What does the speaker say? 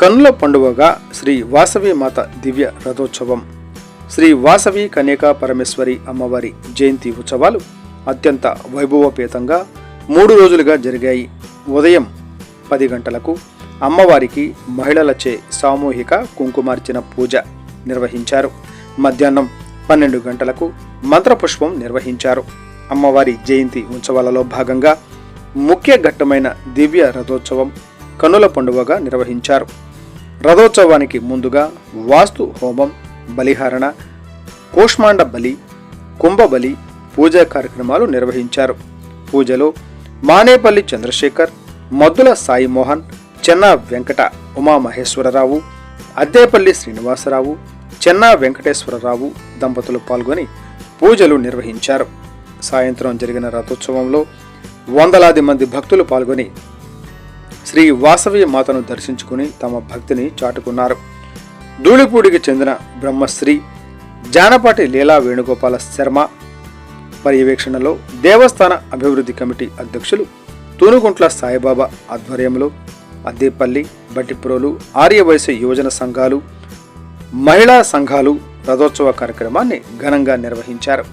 కన్నుల పండుగగా శ్రీ వాసవి మాత దివ్య రథోత్సవం. శ్రీ వాసవి కన్యకా పరమేశ్వరి అమ్మవారి జయంతి ఉత్సవాలు అత్యంత వైభవపేతంగా మూడు రోజులుగా జరిగాయి. ఉదయం పది గంటలకు అమ్మవారికి మహిళలచే సామూహిక కుంకుమార్చన పూజ నిర్వహించారు. మధ్యాహ్నం పన్నెండు గంటలకు మంత్రపుష్పం నిర్వహించారు. అమ్మవారి జయంతి ఉత్సవాలలో భాగంగా ముఖ్య ఘట్టమైన దివ్య రథోత్సవం కన్నుల పండుగగా నిర్వహించారు. రథోత్సవానికి ముందుగా వాస్తు హోమం బలిహరణ కూష్మాండ బలి కుంభబలి పూజా కార్యక్రమాలు నిర్వహించారు. పూజలో మానేపల్లి చంద్రశేఖర్ మద్దుల సాయి మోహన్ చెన్నా వెంకట ఉమామహేశ్వరరావు అద్దేపల్లి శ్రీనివాసరావు చెన్నా వెంకటేశ్వరరావు దంపతులు పాల్గొని పూజలు నిర్వహించారు. సాయంత్రం జరిగిన రథోత్సవంలో వందలాది మంది భక్తులు పాల్గొని శ్రీ వాసవి మాతను దర్శించుకుని తమ భక్తిని చాటుకున్నారు. ధూళిపూడికి చెందిన బ్రహ్మశ్రీ జానపాటి లీలా వేణుగోపాల శర్మ పర్యవేక్షణలో దేవస్థాన అభివృద్ధి కమిటీ అధ్యక్షులు తూనుగుంట్ల సాయిబాబా ఆధ్వర్యంలో అద్దేపల్లి బట్టిప్రోలు ఆర్యవైశ్య యువజన సంఘాలు మహిళా సంఘాలు రథోత్సవ కార్యక్రమాన్ని ఘనంగా నిర్వహించారు.